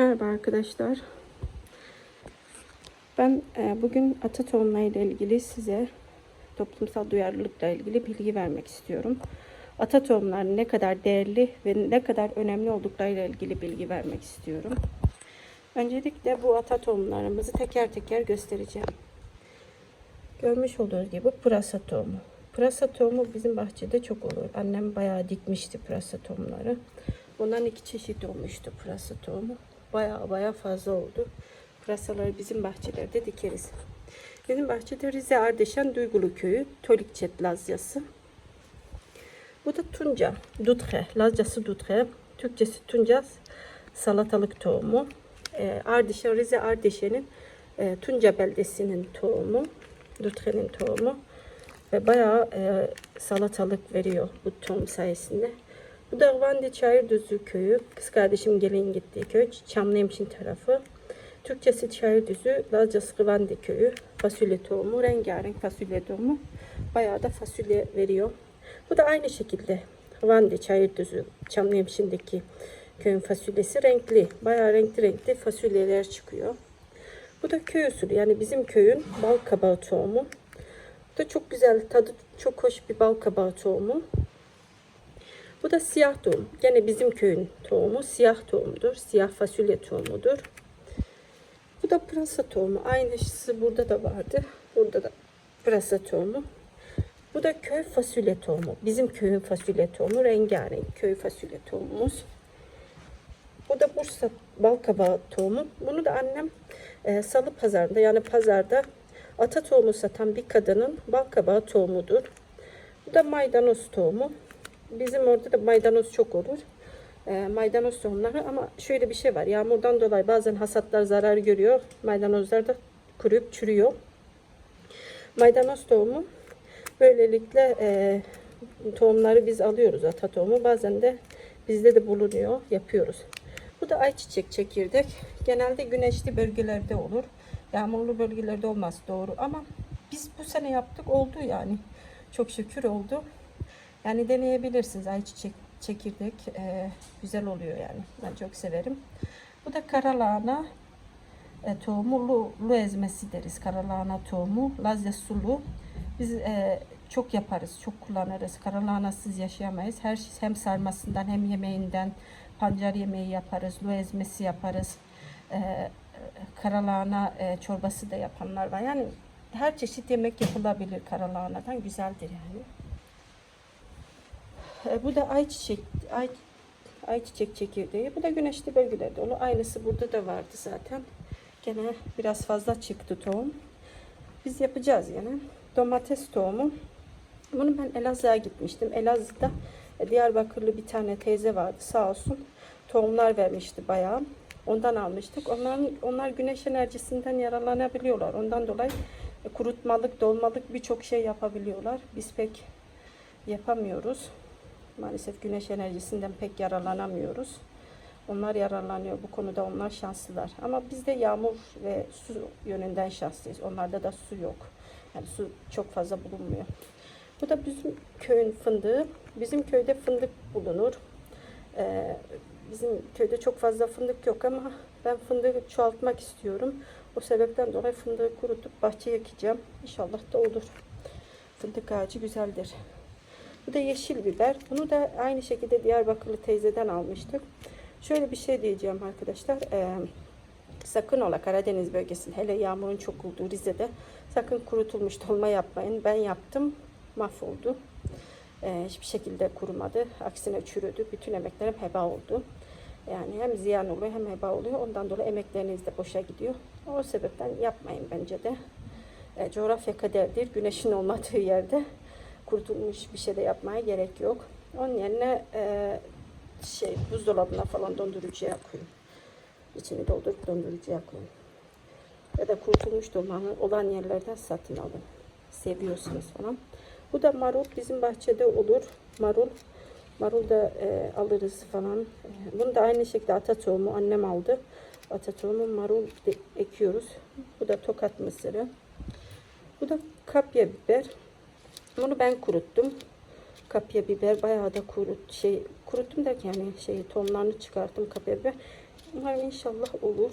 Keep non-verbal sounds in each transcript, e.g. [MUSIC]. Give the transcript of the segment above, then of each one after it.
Merhaba arkadaşlar. Ben e, bugün ata tohumları ile ilgili size toplumsal duyarlılıkla ilgili bilgi vermek istiyorum. Ata tohumlarının ne kadar değerli ve ne kadar önemli olduklarıyla ilgili bilgi vermek istiyorum. Öncelikle bu ata tohumlarımızı teker teker göstereceğim. Görmüş olduğunuz gibi pırasa tohumu. Pırasa tohumu bizim bahçede çok olur. Annem bayağı dikmişti pırasa tohumları. Bundan iki çeşit olmuştu pırasa tohumu. Bayağı bayağı fazla oldu. Pırasaları bizim bahçelerde dikeriz. Bizim bahçede Rize Ardeşen Duygulu Köyü, Tolikçet Lazyası. Bu da Tunca, Dutre, Lazcası Dutre, Türkçesi Tunca salatalık tohumu. Ee, Ardeşen, Rize Ardeşen'in e, Tunca beldesinin tohumu, Dutre'nin tohumu. Ve bayağı e, salatalık veriyor bu tohum sayesinde. Bu da Vandı Çayırdüzü köyü. Kız kardeşim gelin gittiği köy. Çamlıhemşin tarafı. Türkçesi Çayırdüzü, Lazcası Kıvandı köyü. Fasulye tohumu, rengarenk fasulye tohumu. Bayağı da fasulye veriyor. Bu da aynı şekilde Vandı Çayırdüzü, Çamlıhemşin'deki köyün fasulyesi renkli. Bayağı renkli renkli fasulyeler çıkıyor. Bu da köy usulü yani bizim köyün bal kabağı tohumu. Bu da çok güzel, tadı çok hoş bir bal kabağı tohumu. Bu da siyah tohum. Gene bizim köyün tohumu. Siyah tohumdur. Siyah fasulye tohumudur. Bu da pırasa tohumu. Aynısı burada da vardı. Burada da pırasa tohumu. Bu da köy fasulye tohumu. Bizim köyün fasulye tohumu. Rengarenk köy fasulye tohumumuz. Bu da Bursa balkabağı tohumu. Bunu da annem e, salı pazarında yani pazarda ata tohumu satan bir kadının balkabağı tohumudur. Bu da maydanoz tohumu. Bizim orada da maydanoz çok olur. E, maydanoz tohumları ama şöyle bir şey var. Yağmurdan dolayı bazen hasatlar zarar görüyor. Maydanozlar da kuruyup çürüyor. Maydanoz tohumu böylelikle e, tohumları biz alıyoruz ata tohumu. Bazen de bizde de bulunuyor. Yapıyoruz. Bu da ayçiçek çekirdek. Genelde güneşli bölgelerde olur. Yağmurlu bölgelerde olmaz doğru ama biz bu sene yaptık oldu yani. Çok şükür oldu. Yani deneyebilirsiniz ayçiçek çekirdek e, güzel oluyor yani. Ben çok severim. Bu da karalahana e, tohumu lu, lu ezmesi deriz. Karalahana tohumu. Lazya sulu. Biz e, çok yaparız, çok kullanırız. Karalahanasız yaşayamayız. Her şey hem sarmasından hem yemeğinden pancar yemeği yaparız, lu ezmesi yaparız. E, karalahana e, çorbası da yapanlar var. Yani her çeşit yemek yapılabilir karalahanadan. Güzeldir yani. E, bu da ayçiçek, ay, ayçiçek çekirdeği. Bu da güneşli bölgelerde olur. Aynısı burada da vardı zaten. Gene biraz fazla çıktı tohum. Biz yapacağız yine. Domates tohumu. Bunu ben Elazığ'a gitmiştim. Elazığ'da Diyarbakırlı bir tane teyze vardı sağ olsun. Tohumlar vermişti bayağı. Ondan almıştık. Onların, onlar güneş enerjisinden yararlanabiliyorlar. Ondan dolayı kurutmalık, dolmalık birçok şey yapabiliyorlar. Biz pek yapamıyoruz. Maalesef güneş enerjisinden pek yararlanamıyoruz. Onlar yararlanıyor. Bu konuda onlar şanslılar. Ama bizde yağmur ve su yönünden şanslıyız. Onlarda da su yok. Yani su çok fazla bulunmuyor. Bu da bizim köyün fındığı. Bizim köyde fındık bulunur. Ee, bizim köyde çok fazla fındık yok ama ben fındığı çoğaltmak istiyorum. O sebepten dolayı fındığı kurutup bahçeye ekeceğim. İnşallah da olur. Fındık ağacı güzeldir. Bu da yeşil biber. Bunu da aynı şekilde Diyarbakırlı teyzeden almıştık. Şöyle bir şey diyeceğim arkadaşlar. Ee, sakın ola Karadeniz bölgesinde hele yağmurun çok olduğu Rize'de sakın kurutulmuş dolma yapmayın. Ben yaptım. Mahvoldu. Ee, hiçbir şekilde kurumadı. Aksine çürüdü. Bütün emeklerim heba oldu. Yani hem ziyan oluyor hem heba oluyor. Ondan dolayı emekleriniz de boşa gidiyor. O sebepten yapmayın bence de. E, coğrafya kaderdir. Güneşin olmadığı yerde kurutulmuş bir şey de yapmaya gerek yok. Onun yerine e, şey buzdolabına falan dondurucuya koyun. İçini doldurup dondurucuya koyun. Ya da kurutulmuş dolmanın olan yerlerden satın alın. Seviyorsunuz falan. Bu da marul bizim bahçede olur. Marul. Marul da e, alırız falan. Bunu da aynı şekilde ata tohumu annem aldı. Ata tohumu marul de, ekiyoruz. Bu da tokat mısırı. Bu da kapya biber. Bunu ben kuruttum. Kapya biber bayağı da kurut şey kuruttum derken yani şey tohumlarını çıkarttım kapya biber. Umarım inşallah olur.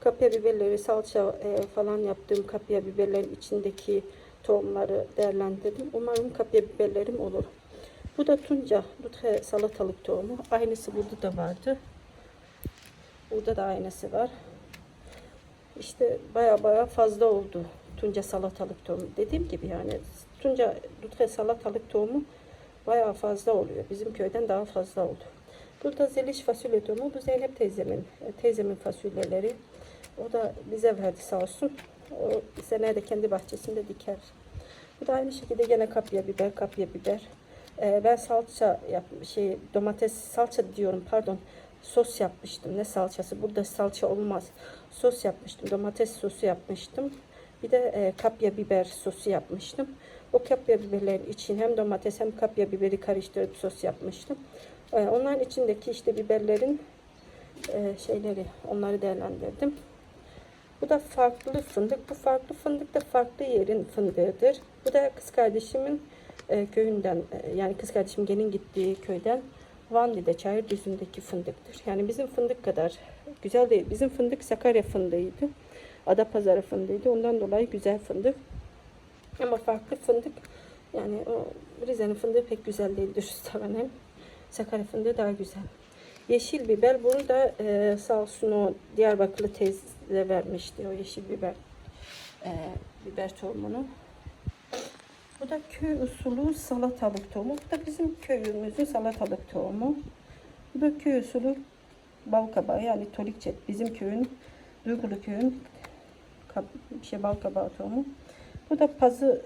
Kapya biberleri salça e, falan yaptığım kapya biberlerin içindeki tohumları değerlendirdim. Umarım kapya biberlerim olur. Bu da tunca, lutre salatalık tohumu. Aynısı burada da vardı. Burada da aynısı var. İşte baya baya fazla oldu tunca salatalık tohumu. Dediğim gibi yani tunca lutre salatalık tohumu baya fazla oluyor. Bizim köyden daha fazla oldu. Burada zeliş fasulye tohumu. Bu Zeynep teyzemin, teyzemin fasulyeleri. O da bize verdi sağ olsun. O seneye de kendi bahçesinde diker. Bu da aynı şekilde gene kapya biber, kapya biber. Ee, ben salça yap, şey domates salça diyorum pardon. Sos yapmıştım. Ne salçası? Burada salça olmaz. Sos yapmıştım. Domates sosu yapmıştım. Bir de e, kapya biber sosu yapmıştım. O kapya biberlerin için hem domates hem kapya biberi karıştırıp sos yapmıştım. Ee, onların içindeki işte biberlerin e, şeyleri onları değerlendirdim. Bu da farklı fındık. Bu farklı fındık da farklı yerin fındığıdır. Bu da kız kardeşimin e, köyünden e, yani kız kardeşim gelin gittiği köyden Vandi'de Çayırdüzü'ndeki fındıktır. Yani bizim fındık kadar güzel değil. Bizim fındık Sakarya fındığıydı. Adapazarı fındığıydı. Ondan dolayı güzel fındık. Ama farklı fındık yani o Rize'nin fındığı pek güzel değil dürüst davranayım. Sakarya fındığı daha güzel. Yeşil biber bunu da e, sağ olsun o Diyarbakırlı teyze vermişti o yeşil biber e, biber tohumunu. Bu da köy usulü salatalık tohumu. Bu da bizim köyümüzün salatalık tohumu. Bu da köy usulü bal kabağı yani tolikçet. Bizim köyün, Duygulu köyün kab şey bal kabağı tohumu. Bu da pazı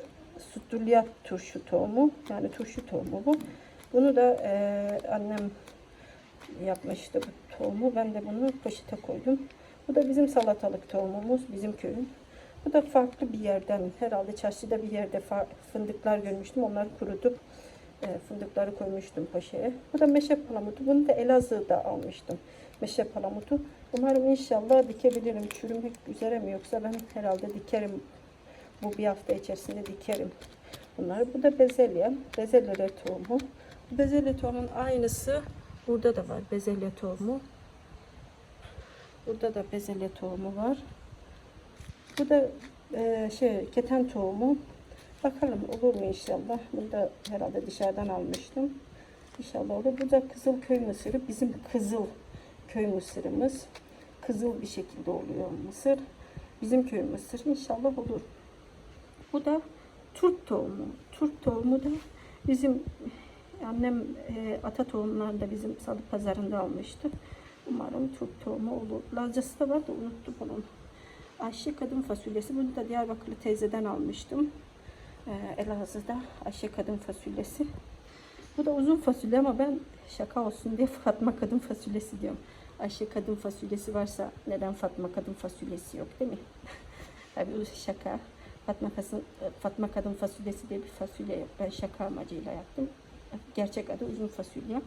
sütülyat turşu tohumu. Yani turşu tohumu bu. Bunu da e, annem yapmıştı bu tohumu. Ben de bunu poşete koydum. Bu da bizim salatalık tohumumuz. Bizim köyün. Bu da farklı bir yerden. Herhalde çarşıda bir yerde fındıklar görmüştüm. Onları kurutup e, fındıkları koymuştum poşeye. Bu da meşe palamutu. Bunu da Elazığ'da almıştım. Meşe palamutu. Umarım inşallah dikebilirim. Çürümek üzere mi yoksa ben herhalde dikerim. Bu bir hafta içerisinde dikerim. Bunları. Bu da bezelye. Bezelye tohumu. Bezelye tohumun aynısı burada da var. Bezelye tohumu. Burada da bezelye tohumu var. Bu da e, şey keten tohumu. Bakalım olur mu inşallah. Bunu da herhalde dışarıdan almıştım. İnşallah olur. Bu da kızıl köy mısırı. Bizim kızıl köy mısırımız. Kızıl bir şekilde oluyor mısır. Bizim köy mısır. İnşallah olur. Bu da turp tohumu. Turp tohumu da bizim annem e, ata tohumlarını da bizim salı pazarında almıştı. Umarım turp tohumu olur. Lazcası da var da unuttum onun. Ayşe kadın fasulyesi. Bunu da Diyarbakırlı teyzeden almıştım. Ee, Elazığ'da Ayşe kadın fasulyesi. Bu da uzun fasulye ama ben şaka olsun diye [LAUGHS] Fatma kadın fasulyesi diyorum. Ayşe kadın fasulyesi varsa neden Fatma kadın fasulyesi yok değil mi? [LAUGHS] Tabii bu şaka. Fatma, kadın, Fatma kadın fasulyesi diye bir fasulye. Ben şaka amacıyla yaptım. Gerçek adı uzun fasulye.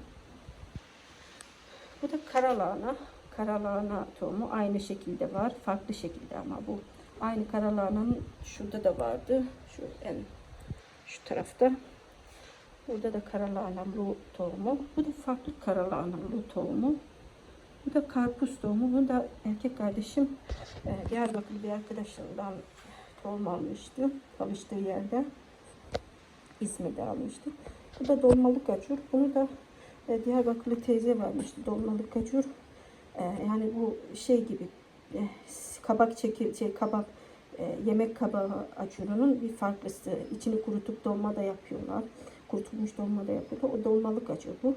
Bu da karalahana. Karalahana tohumu aynı şekilde var. Farklı şekilde ama bu aynı karalahananın şurada da vardı. Şu en şu tarafta. Burada da karalahanalı tohumu. Bu da farklı karalahanalı tohumu. Bu da karpuz tohumu. Bunu da erkek kardeşim e, Diyarbakırlı bir arkadaşından tohum almıştı. Çalıştığı yerde. İzmir'de almıştı. Bu da dolmalık acur. Bunu da e, Diyarbakırlı teyze vermişti. Dolmalık acur. E, yani bu şey gibi e, kabak çekir, şey, kabak e, yemek kabağı acurunun bir farklısı. İçini kurutup dolma da yapıyorlar. Kurutulmuş dolma da yapıyorlar. O dolmalık acur bu.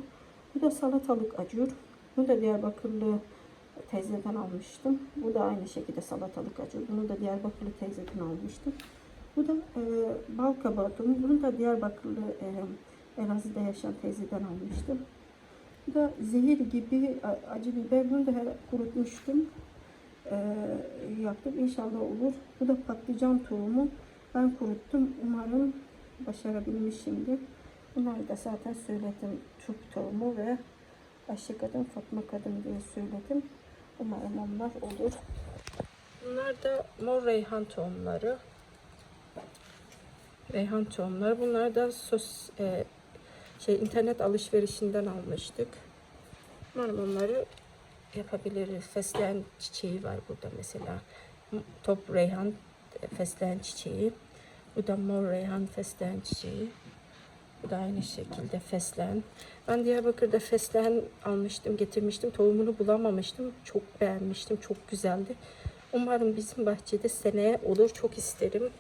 Bu da salatalık acur. Bunu da Diyarbakırlı teyzeden almıştım. Bu da aynı şekilde salatalık acur. Bunu da Diyarbakırlı teyzeden almıştım. Bu da e, bal kabağı tohumu. Bunu da Diyarbakırlı e, Elazığ'da yaşayan teyzeden almıştım. Bu da zehir gibi acı biber. Bunu da kurutmuştum. E, yaptım. İnşallah olur. Bu da patlıcan tohumu. Ben kuruttum. Umarım başarabilmişimdir. Bunları da zaten söyledim. Türk tohumu ve Ayşe kadın, Fatma kadın diye söyledim. Umarım onlar olur. Bunlar da mor reyhan tohumları. Reyhan tohumları. Bunlar da sos, e, şey internet alışverişinden almıştık. Umarım onları yapabiliriz. Fesleğen çiçeği var burada mesela. Top reyhan e, fesleğen çiçeği. Bu da mor reyhan fesleğen çiçeği. Bu da aynı şekilde fesleğen. Ben Diyarbakır'da fesleğen almıştım, getirmiştim. Tohumunu bulamamıştım. Çok beğenmiştim. Çok güzeldi. Umarım bizim bahçede seneye olur. Çok isterim.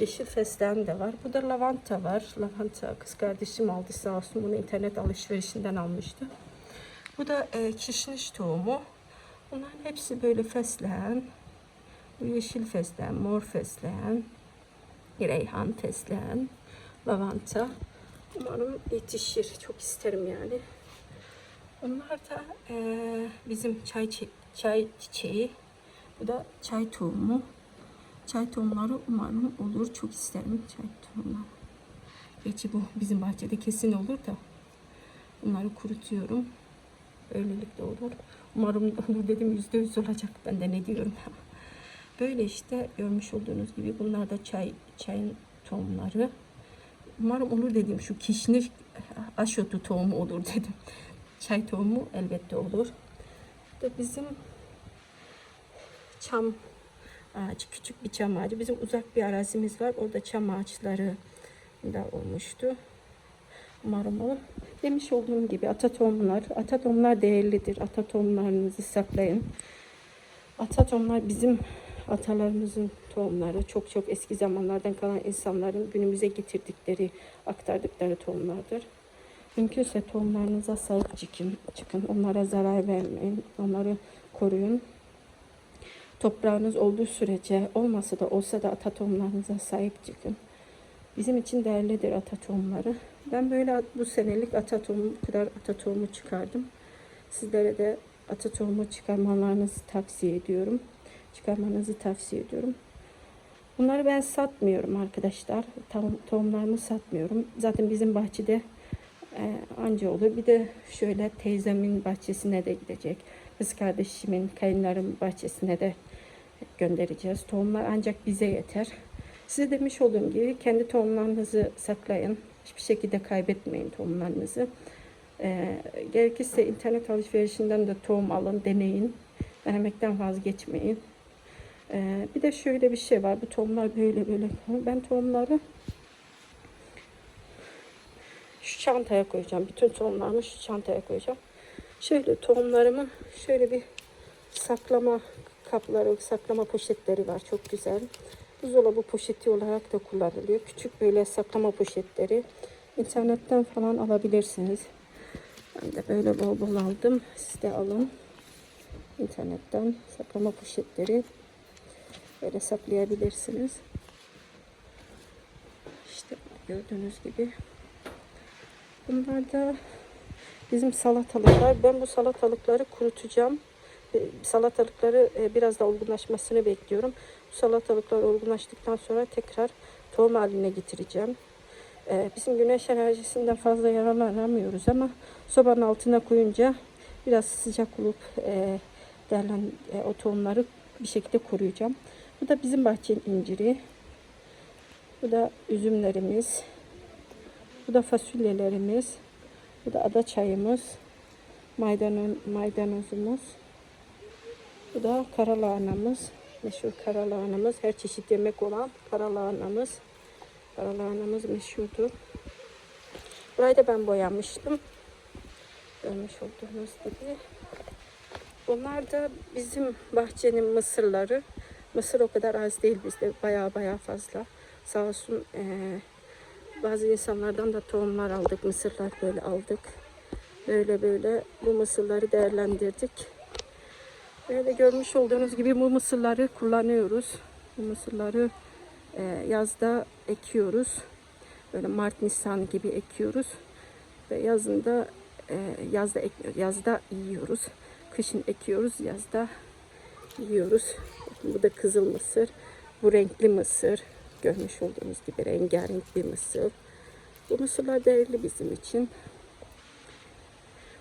Yeşil fesleğen de var. Bu da lavanta var. Lavanta kız kardeşim aldı sağ olsun. Bunu internet alışverişinden almıştı. Bu da e, kişniş tohumu. Bunların hepsi böyle fesleğen. Bu yeşil fesleğen, mor fesleğen, reyhan fesleğen, lavanta. Umarım yetişir. Çok isterim yani. Bunlar da e, bizim çay çay çiçeği. Bu da çay tohumu. Çay tohumları umarım olur. Çok isterim çay tohumları. Gerçi bu bizim bahçede kesin olur da. Bunları kurutuyorum. Öylelikle olur. Umarım olur dedim yüzde yüz olacak. Ben de ne diyorum. [LAUGHS] Böyle işte görmüş olduğunuz gibi bunlar da çay çayın tohumları. Umarım olur dedim. Şu kişniş aşotu tohumu olur [LAUGHS] dedim. Çay tohumu elbette olur. Da bizim çam ağacı, küçük bir çam ağacı. Bizim uzak bir arazimiz var. Orada çam ağaçları da olmuştu. Umarım olur. Demiş olduğum gibi ata tohumlar, ata tohumlar değerlidir. Ata tohumlarınızı saklayın. Ata tohumlar bizim atalarımızın tohumları. Çok çok eski zamanlardan kalan insanların günümüze getirdikleri, aktardıkları tohumlardır. Mümkünse tohumlarınıza sahip çıkın. çıkın. Onlara zarar vermeyin. Onları koruyun. Toprağınız olduğu sürece olmasa da olsa da ata tohumlarınıza sahip çıkın. Bizim için değerlidir ata tohumları. Ben böyle bu senelik ata tohumu, kadar ata tohumu çıkardım. Sizlere de ata tohumu çıkarmalarınızı tavsiye ediyorum. Çıkarmanızı tavsiye ediyorum. Bunları ben satmıyorum arkadaşlar. Tohum, tohumlarımı satmıyorum. Zaten bizim bahçede e, anca olur. Bir de şöyle teyzemin bahçesine de gidecek. Kız kardeşimin, kayınlarım bahçesine de göndereceğiz. Tohumlar ancak bize yeter. Size demiş olduğum gibi kendi tohumlarınızı saklayın. Hiçbir şekilde kaybetmeyin tohumlarınızı. Ee, gerekirse internet alışverişinden de tohum alın, deneyin. Denemekten vazgeçmeyin. Ee, bir de şöyle bir şey var. Bu tohumlar böyle böyle. Ben tohumları şu çantaya koyacağım. Bütün tohumlarımı şu çantaya koyacağım. Şöyle tohumlarımı şöyle bir saklama kapları, saklama poşetleri var. Çok güzel. Buzdolabı poşeti olarak da kullanılıyor. Küçük böyle saklama poşetleri. internetten falan alabilirsiniz. Ben de böyle bol bol aldım. Siz de alın. internetten saklama poşetleri. Böyle saklayabilirsiniz. İşte gördüğünüz gibi. Bunlar da bizim salatalıklar. Ben bu salatalıkları kurutacağım. E, Salatalıkları e, biraz da olgunlaşmasını bekliyorum. Bu salatalıklar olgunlaştıktan sonra tekrar tohum haline getireceğim. E, Bizim güneş enerjisinden fazla yararlanamıyoruz ama sobanın altına koyunca biraz sıcak olup e, derlen e, o tohumları bir şekilde koruyacağım. Bu da bizim bahçenin inciri. Bu da üzümlerimiz. Bu da fasulyelerimiz. Bu da ada çayımız. Maydanoz, maydanozumuz. Bu da karalahanamız. Meşhur karalahanamız. Her çeşit yemek olan karalahanamız. Karalahanamız meşhurdur. Burayı da ben boyamıştım. Görmüş olduğunuz gibi. Bunlar da bizim bahçenin mısırları. Mısır o kadar az değil bizde. Baya baya fazla. Sağ olsun eee, bazı insanlardan da tohumlar aldık. Mısırlar böyle aldık. Böyle böyle bu mısırları değerlendirdik. Böyle görmüş olduğunuz gibi bu mısırları kullanıyoruz. Bu mısırları e, yazda ekiyoruz. Böyle Mart Nisan gibi ekiyoruz. Ve yazında e, yazda ekmiyoruz. Yazda yiyoruz. Kışın ekiyoruz. Yazda yiyoruz. Bu da kızıl mısır. Bu renkli mısır. Görmüş olduğunuz gibi rengarenk bir mısır. Bu mısırlar değerli bizim için.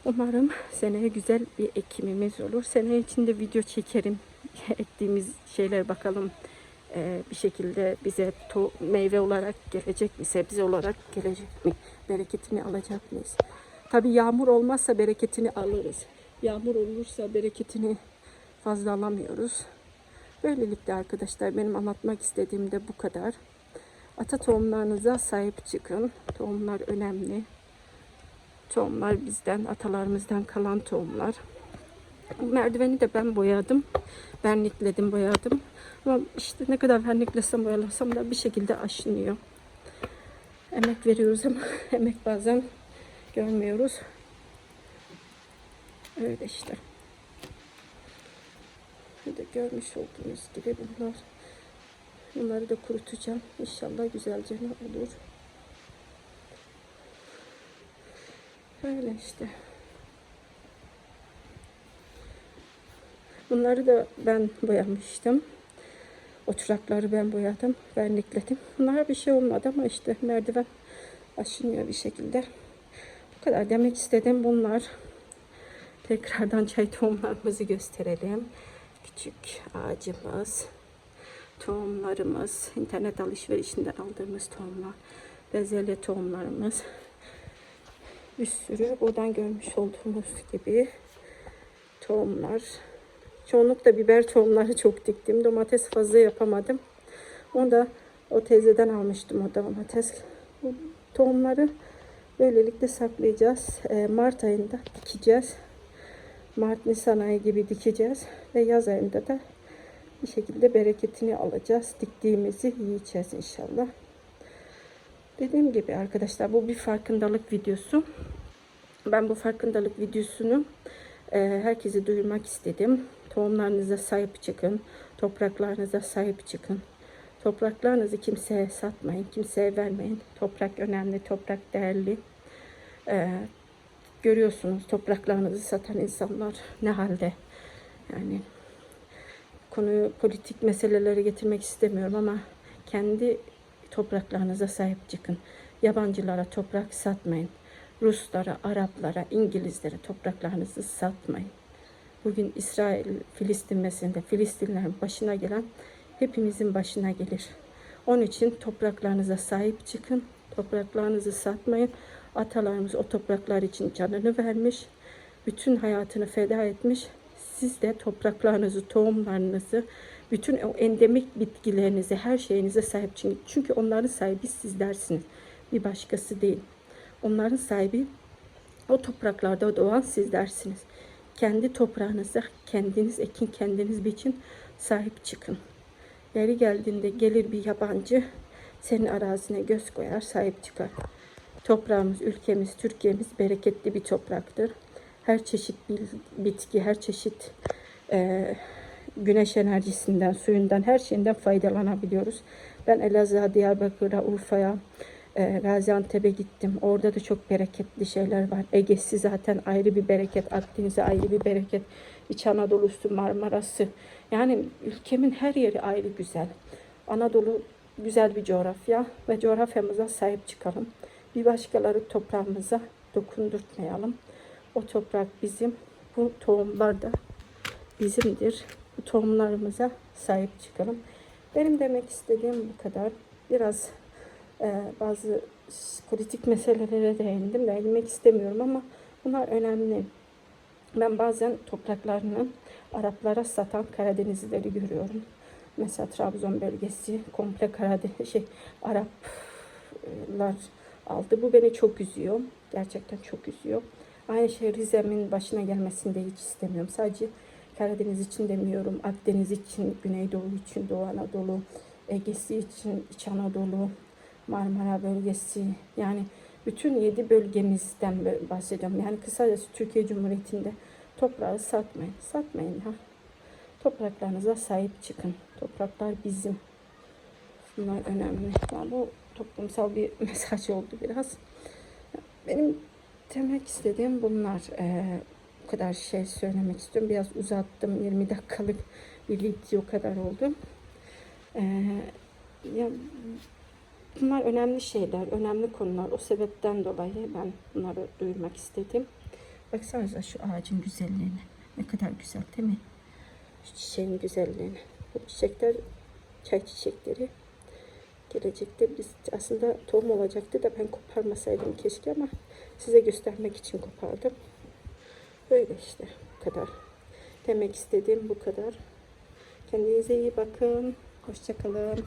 Umarım seneye güzel bir ekimimiz olur. Seneye içinde video çekerim. [LAUGHS] Ektiğimiz şeyler bakalım eee, bir şekilde bize to- meyve olarak gelecek mi? Sebze olarak gelecek mi? Bereketini alacak mıyız? Tabi yağmur olmazsa bereketini alırız. Yağmur olursa bereketini fazla alamıyoruz. Böylelikle arkadaşlar benim anlatmak istediğim de bu kadar. Ata tohumlarınıza sahip çıkın. Tohumlar önemli. Tohumlar bizden, atalarımızdan kalan tohumlar. Merdiveni de ben boyadım. Vernikledim, boyadım. Ama işte ne kadar verniklesem, boyalasam da bir şekilde aşınıyor. Emek veriyoruz ama [LAUGHS] emek bazen görmüyoruz. Öyle işte. Bir de görmüş olduğunuz gibi bunlar. Bunları da kurutacağım. İnşallah güzelce olur. Öyle işte. Bunları da ben boyamıştım. Oturakları ben boyadım, vernikledim. Bunlara bir şey olmadı ama işte merdiven aşınıyor bir şekilde. Bu kadar demek istedim bunlar. Tekrardan çay tohumlarımızı gösterelim. Küçük ağacımız, tohumlarımız, internet alışverişinden aldığımız tohumlar, bezelye tohumlarımız. Bir sürü buradan görmüş olduğunuz gibi tohumlar. Çoğunlukla biber tohumları çok diktim. Domates fazla yapamadım. Onu da o teyzeden almıştım o domates. Tohumları böylelikle saklayacağız. Ee, Mart ayında dikeceğiz. Mart Nisan ayı gibi dikeceğiz. Ve yaz ayında da bir şekilde bereketini alacağız. Diktiğimizi yiyeceğiz inşallah. Dediğim gibi arkadaşlar bu bir farkındalık videosu. Ben bu farkındalık videosunu e, herkese duyurmak istedim. Tohumlarınıza sahip çıkın. Topraklarınıza sahip çıkın. Topraklarınızı kimseye satmayın. Kimseye vermeyin. Toprak önemli. Toprak değerli. E, görüyorsunuz topraklarınızı satan insanlar ne halde. Yani konuyu politik meselelere getirmek istemiyorum ama kendi topraklarınıza sahip çıkın. Yabancılara toprak satmayın. Ruslara, Araplara, İngilizlere topraklarınızı satmayın. Bugün İsrail, Filistin meselesinde Filistinlerin başına gelen hepimizin başına gelir. Onun için topraklarınıza sahip çıkın. Topraklarınızı satmayın. Atalarımız o topraklar için canını vermiş. Bütün hayatını feda etmiş. Siz de topraklarınızı, tohumlarınızı, bütün o endemik bitkilerinize, her şeyinize sahip çıkın. Çünkü onların sahibi sizlersiniz. Bir başkası değil. Onların sahibi o topraklarda doğan sizlersiniz. Kendi toprağınıza kendiniz ekin, kendiniz biçin, sahip çıkın. Yeri geldiğinde gelir bir yabancı senin arazine göz koyar, sahip çıkar. Toprağımız, ülkemiz, Türkiye'miz bereketli bir topraktır. Her çeşit bitki, her çeşit e, güneş enerjisinden, suyundan, her şeyinden faydalanabiliyoruz. Ben Elazığ'a, Diyarbakır'a, Urfa'ya, e, Gaziantep'e gittim. Orada da çok bereketli şeyler var. Ege'si zaten ayrı bir bereket, Akdeniz'e ayrı bir bereket, İç Anadolu'su, Marmara'sı. Yani ülkemin her yeri ayrı güzel. Anadolu güzel bir coğrafya ve coğrafyamıza sahip çıkalım. Bir başkaları toprağımıza dokundurtmayalım. O toprak bizim, bu tohumlar da bizimdir. Bu tohumlarımıza sahip çıkalım. Benim demek istediğim bu kadar. Biraz e, bazı politik meselelere değindim. Değinmek istemiyorum ama bunlar önemli. Ben bazen topraklarının Araplara satan Karadenizlileri görüyorum. Mesela Trabzon bölgesi komple Karadeniz şey Araplar aldı. Bu beni çok üzüyor. Gerçekten çok üzüyor. Aynı şey Rize'min başına gelmesini de hiç istemiyorum. Sadece Karadeniz için demiyorum. Akdeniz için, Güneydoğu için, Doğu Anadolu, Ege'si için, İç Anadolu, Marmara bölgesi. Yani bütün yedi bölgemizden bahsediyorum. Yani kısacası Türkiye Cumhuriyeti'nde toprağı satmayın. Satmayın ha. Topraklarınıza sahip çıkın. Topraklar bizim. Bunlar önemli. Yani bu toplumsal bir [LAUGHS] mesaj oldu biraz. Benim demek istediğim bunlar. Ee, bu kadar şey söylemek istiyorum. Biraz uzattım. 20 dakikalık [LAUGHS] bir video kadar oldu. Ee, ya bunlar önemli şeyler, önemli konular. O sebepten dolayı ben bunları duyurmak istedim. Baksanıza şu ağacın güzelliğine. Ne kadar güzel değil mi? Şu çiçeğin güzelliğine. Bu çiçekler çay çiçekleri. Gelecekte biz aslında tohum olacaktı da ben koparmasaydım keşke ama size göstermek için kopardım. Böyle işte. Bu kadar. Demek istediğim bu kadar. Kendinize iyi bakın. Hoşçakalın.